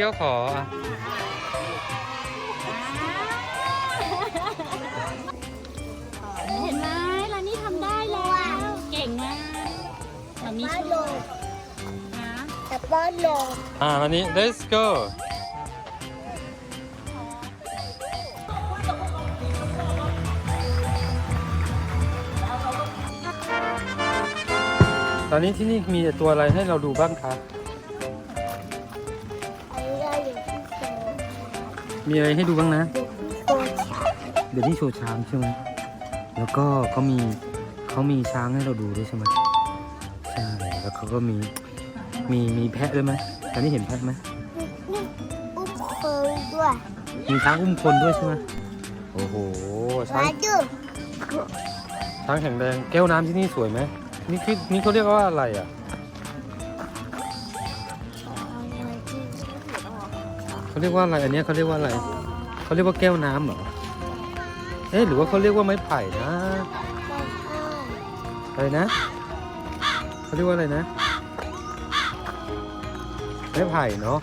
พี่ก็ขออะเห็นไหมร้านนี้ทำได้แล้ว เก่งมากแบบนี้บ้านช่โลวยนะแต่บ้านโลอ่าวันนี้ let's go ตอนนี้ที่นี่มีตัวอะไรให้เราดูบ้างคะ มีอะไรให้ดูบ้างนะ เดี๋ยวนี้โชว์ช้างใช่ไหม แล้วก็เขามีเขามีช้างให้เราดูด้วยใช่ไหมใช่ แล้วเขาก็มีมีมีแพะด้วยไหมตอนนี้เห็นแพะไหมมีอุ้มเฟิร์ด้วยมีช้างอุ้มคนด้วยใช่ไหมโอ้โห ช้าง ช้างแข็งแรง แก้วน้ำที่นี่สวยไหมนี่คือนี่เขาเรียกว่าอะไรอะ เขาเรียกว่าอะไรอันเนี้ยเขาเรียกว่าอะไรเขาเรียกว่าแก้วน้ำเหรอเอ๊ะหรือว่าเขาเรียกว่าไม้ไผ่นะอะไรนะเขาเรียกว่าอะไรนะไม้ไผ่เนาะ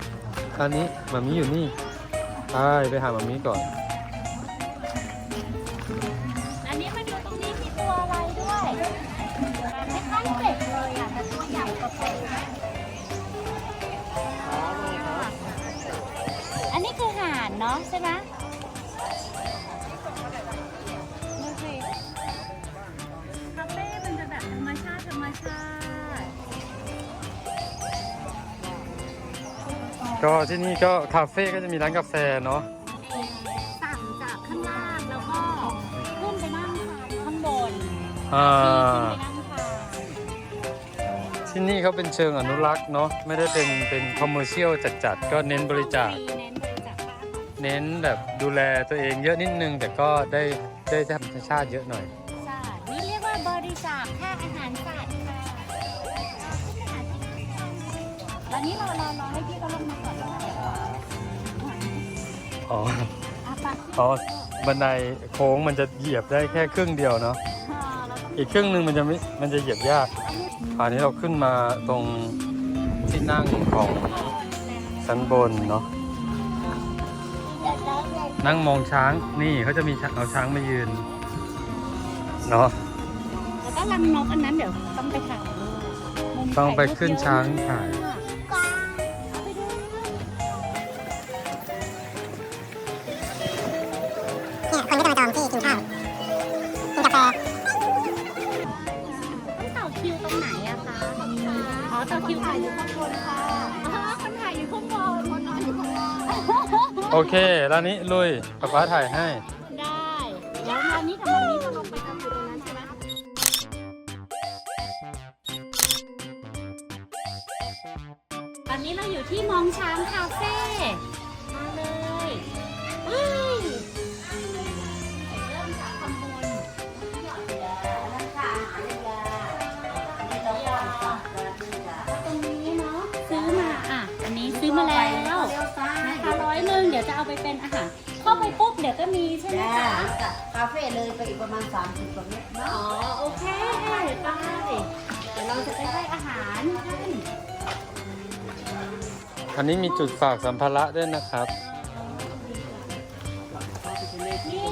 ตอนนี้มามีอยู่นี่ไปไปหามามีก่อนอัน ก็ที่นี่ก็คาเฟ่ก็จะมีร้านกาแฟเนาะสั่งจากข้างล่างแล้วก็ขึ้นไปนั่งทานข้างบนอ่าที่ขึ้นไปนั่งทานที่นี่เขาเป็นเชิงอนุรักษ์เนาะไม่ได้เป็นเป็นคอมเมอร์เชียลจัดๆก็เน้นบริจาค เน้นบริจาคบ้านเน้นแบบดูแลตัวเองเยอะนิดนึง แต่ก็ได้ได้ธรรมชาติเยอะหน่อย อนนี้เรารอรอให้พี่เขาลงมาก่อนแล้วเดี๋ยวอ๋อ อะไปอ๋อ บันไดโค้งมันจะเหยียบได้แค่ครึ่งเดียวเนาะค่ะเราต้องอีกครึ่งหนึ่งมันจะไม่มันจะเหยียบยาก อันนี้เราขึ้นมาตรงที่นั่งของชั้นบนเนาะ อยากได้เงินนั่งมองช้าง นี่เขาจะมีช้างเอาช้างมายืน เนาะ แล้วก็รังนกอันนั้นเดี๋ยวต้องไปถ่ายรูปมุมต้องไปถ่ยรูปขึ้นช้างถ่าย อเค แล้วนี้ลุยป๊าป๊าถ่ายให้ ได้แล้วงานนี้ทำไมนนี้จะลงไปทำอยู่ตรงนั้นใช่ไหมตอนนี้เราอยู่ที่มองช้างคาเฟ่ เดี๋ยวจะเอาไปเป็นอาหาร เข้าไปปุ๊บเดี๋ยวก็มีใช่ไหมจ้าคะคาเฟ่เลยไปอีกประมาณ 30กว่าเมตรเนาะ อ๋อโอเคไปเดี๋ยวเราจะไปให้อาหารกันอันนี้มีจุดฝากสัมภาระด้วยนะครับ นี่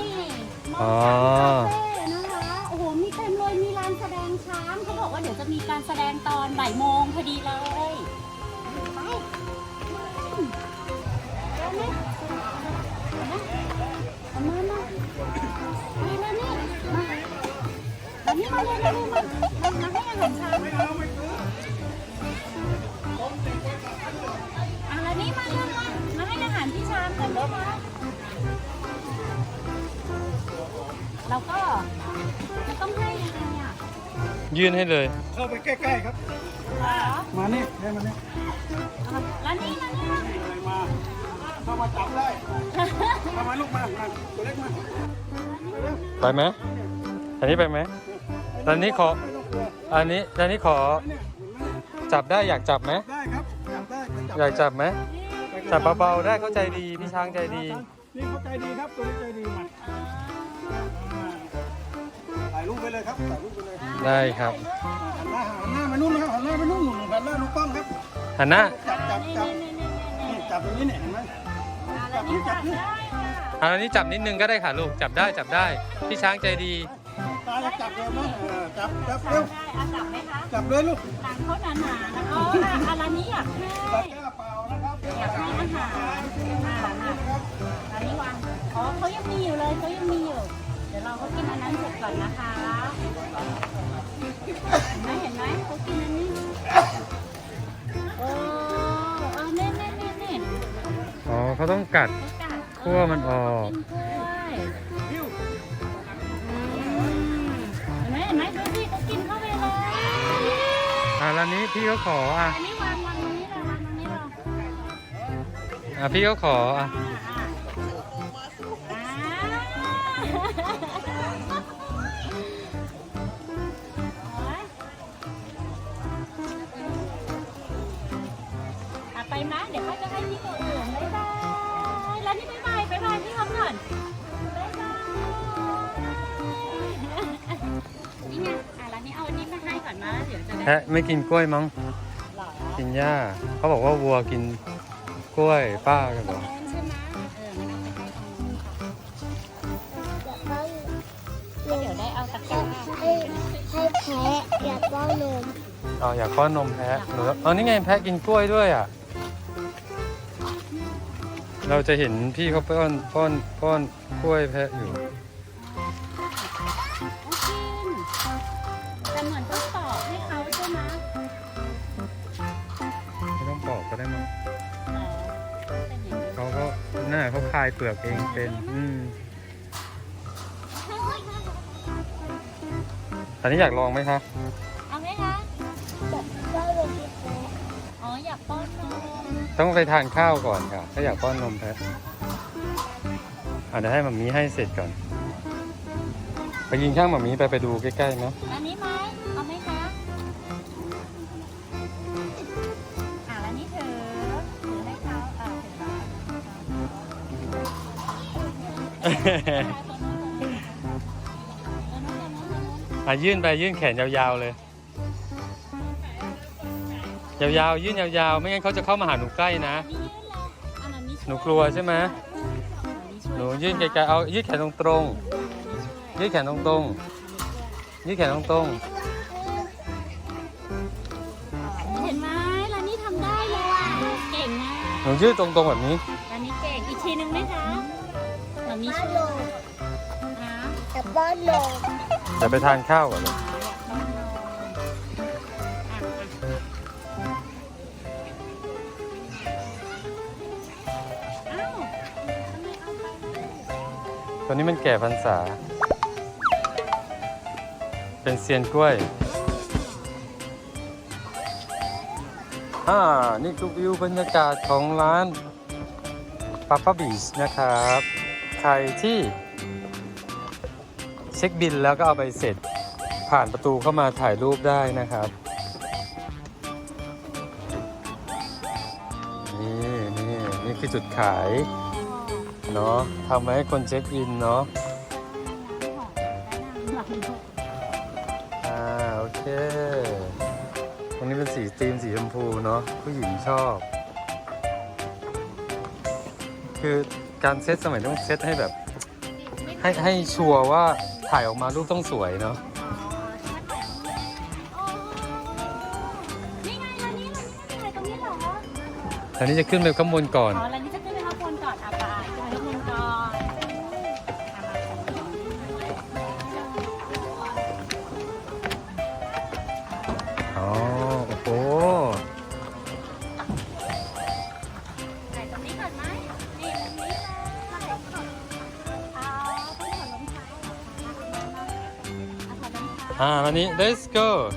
อ๋อคาเฟ่นะคะ โอ้โห มีเต็มเลย มีร้านแสดงช้างเขาบอกว่าเดี๋ยวจะมีการแสดงตอนบ่ายโมงพอดีเลย ไปอืม เลยมาเลยมามามาให้อาหารช้างเอาแล้วนี่มาเลยมามาให้อาหารพี่ช้างกันด้วยนะเราก็จะต้องให้ยังไงอะยื่นให้เลย เข้าไปใกล้ๆครับ มานี่ให้มานี่แล้วนี่นะเนี่มา เข้ามาจับได้เข้ามา ลูกมามาตัวเล็กมาไปไหมอันนี้ไปไหมตอนนี้ขอไม่ต้องกลัวอันนี้ตอนนี้ขอเนี่ยเห็นไหมจับได้อยากจับไหมได้ครับจับได้อยากจับไหมจับเบาๆได้เข้าใจดีพี่ช้างใจดี นี่เขาใจดีครับตัวนี้ใจดีมาอ่าถ่ายรูปไปเลยครับถ่ายรูปไปเลยได้ครับหันหน้าหันหน้ามานู่นนะครับหันหน้ามานู่นหนุ่มหันหน้าน้องป้องครับหันหน้าจับจับจับนี่นี่นี่นี่นี่จัจับตรงนี้เนี่ยเห็นไหมอ่าแล้วนี่ ค่ะได้ค่ะอันนี้จับนิดนึงก็ได้ค่ะลูกจับได้จับได้ พี่ช้างใจดี ตาจะจับเลยไหมเออจับจับเร็วได้อาจับไหมคะจับเลยลูกหลังเขาหนาๆนะอ๋ออะอันนี้อยากให้ตะกร้าเปล่านะครับอยากให้อาหารอ่าอันนี้วางอ๋อเขายังมีอยู่เลยเขายังมีอยู่ เดี๋ยวเราก็กินอันนั้นเสร็จก่อนนะคะเห็นไหมเห็นไหมเขากินอันนี้โอ้เอาเน่เน่เน่เน่อ๋อเขาต้องกัดเขากัดคั่วมันออกกินกล้วยอืมเห็นไหมเห็นไหมดูสิเขากินเข้าไปเลยอะแล้วนี้พี่เขาขออะอันนี้วางวางตรงนี้เลยวางตรงนี้เลยอะพี่เขาขออะอะไปนะเดี๋ยวเขาจะให้พี่ตัวอื่นบ๊ายบ อนบ๊ายบายนี่ไงอะแล้วนี่เอาอันนี้มาให้ก่อนนะเดี๋ยวจะได้แพะไม่กินกล้วยมั้งหรอกินหญ้า เขาบอกว่าวัวกินกล้วยป้าก็บอกใช่ไหมเอองั้นเอาไปให้ตรงนู้นค่ะเดี๋ยวได้เอาตะกร้าให้ให้แพ้อยากป้อนนม อ๋ออยากป้อนนมแพะหรืออ๋อนี่ไงแพะกินกล้วยด้วยอะ เราจะเห็นพี่เขาป้อนป้อนป้อนกล้วยแพะอยู่เอากินแต่เหมือนต้องตอกให้เขาใช่ไหมไม่ต้องปอกก็ได้มั้งอ๋อเป็นอย่างนี้เขาก็น่าเขาคายเปลือกเองเป็น อืมตอนนี้อยากลองไหมคะเอาไหมคะ ต้องไปทานข้าวก่อนค่ะ ถ้าอยากป้อนนมแพะอาจจะเดี๋ยวให้หมามีให้เสร็จก่อน ไปยิงข้างหมามีไปไปดูใกล้ๆเนาะอันนี้ไหมเอาไหมคะอ่าแล้วนี่ถือถือให้เขาอ่าถือเขาตัวนู้นตัวนู้นตัวนู้นตัวนู้นอะยื่นไปยื่นแขนยาวๆเลย ยาวๆ ยื่นยาวๆ ไม่งั้นเขาจะเข้ามาหาหนูใกล้นะอันนี้ยื่นเลยอันนั้นนี่ช่วยหนูกลัวใช่ไหมอันนี้ช่วยหนูยื่นไกลๆ เอายื่นแขนตรงๆ ยื่นแขนตรงๆ ยื่นแขนตรงเห็นไหมแล้วนี่ทำได้เลยอะเก่งนะๆหนูยื่นตรงๆแบบนี้แล้วนี่เก่ง อีกทีหนึ่งไหมคะแบบนี้ป้อนช่วยนมนะจะป้อนนมเดี๋ยวไปทานข้าวก่อนเลย ตอนนี้มันแก่พรรษา เป็นเซียนกล้วย อ่า นี่คือวิวบรรยากาศของร้านปาปาบีชนะครับ ใครที่เช็คบินแล้วก็เอาไปเสร็จผ่านประตูเข้ามาถ่ายรูปได้นะครับนี่นี่นี่คือจุดขาย เนาะทำไว้ให้คนเช็คอินเนาะอ่าโอเคตรงนี้เป็นสีธีมสีชมพูเนาะผู้หญิงชอบ คือการเซตสมัยต้องเซตให้แบบให้ให้ชัวร์ว่าถ่ายออกมารูปต้องสวยเนาะนี่ไงแล้วนี่แล้วนี่ตรงนี้เหรออันนี้จะขึ้นไปข้างบนก่อน อ๋อแล้วนี่จะขึ้นไปข้างบน Ah, honey, let's go.